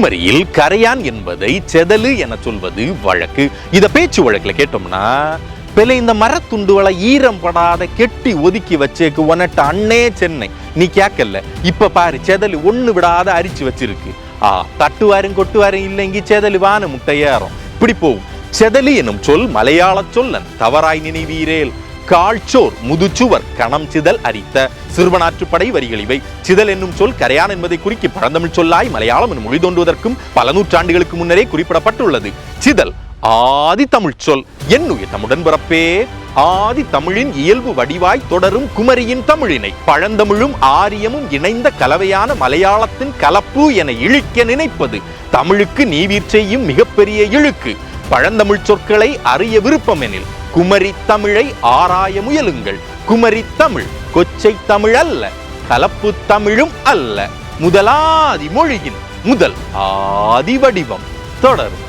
குமரியில் கரையான் என்பதை செதலு என சொல்வது வழக்கு. இத பேச்சு வழக்கில் கேட்டோம்னா பிள்ளை இந்த மரத்துண்டுகளை ஈரம் படாத கெட்டி ஒதுக்கி வச்சேக்கு உனட்ட அண்ணே சென்னை. நீ கேட்கல இப்ப பாரு செதலு ஒண்ணு விடாத அரிச்சு வச்சிருக்கு. ஆ தட்டுவாரும் கொட்டுவாரும் இல்லைங்கி செதலு வான முட்டையேறும் இப்படி போகும் செதலி எனும் சொல் மலையாள சொல்லன் தவறாய் நினைவீரேல். காழ்ச்சோர் முதுச்சுவர் கணம் சிதல் அரித்த சிறுவனாற்றுப்படை வரிகள் இவை. சிதல் என்னும் சொல் கரையான் என்பதை குறிக்கி பழந்தமிழ் சொல்லாய் மலையாளம் எனும் மொழி தோன்றுவதற்கும் பல நூற்றாண்டுகளுக்கு முன்னரே குறிப்பிடப்பட்டுள்ளது. சிதல் ஆதி தமிழ் சொல். என்னுய தமுடன் பிறப்பே. ஆதி தமிழின் இயல்பு வடிவாய் தொடரும் குமரியின் தமிழினை. பழந்தமிழும் ஆரியமும் இணைந்த கலவையான மலையாளத்தின் கலப்பு என இழிக்க நினைப்பது. தமிழுக்கு நீவீர் செய்யும் மிகப்பெரிய இழுக்கு. பழந்தமிழ் சொற்களை அறிய விருப்பமெனில் குமரி தமிழை ஆராய முயலுங்கள். குமரி தமிழ் கொச்சை தமிழ் அல்ல கலப்பு தமிழும் அல்ல. முதலாதி மொழியின் முதல் ஆதி வடிவம் தொடரும்.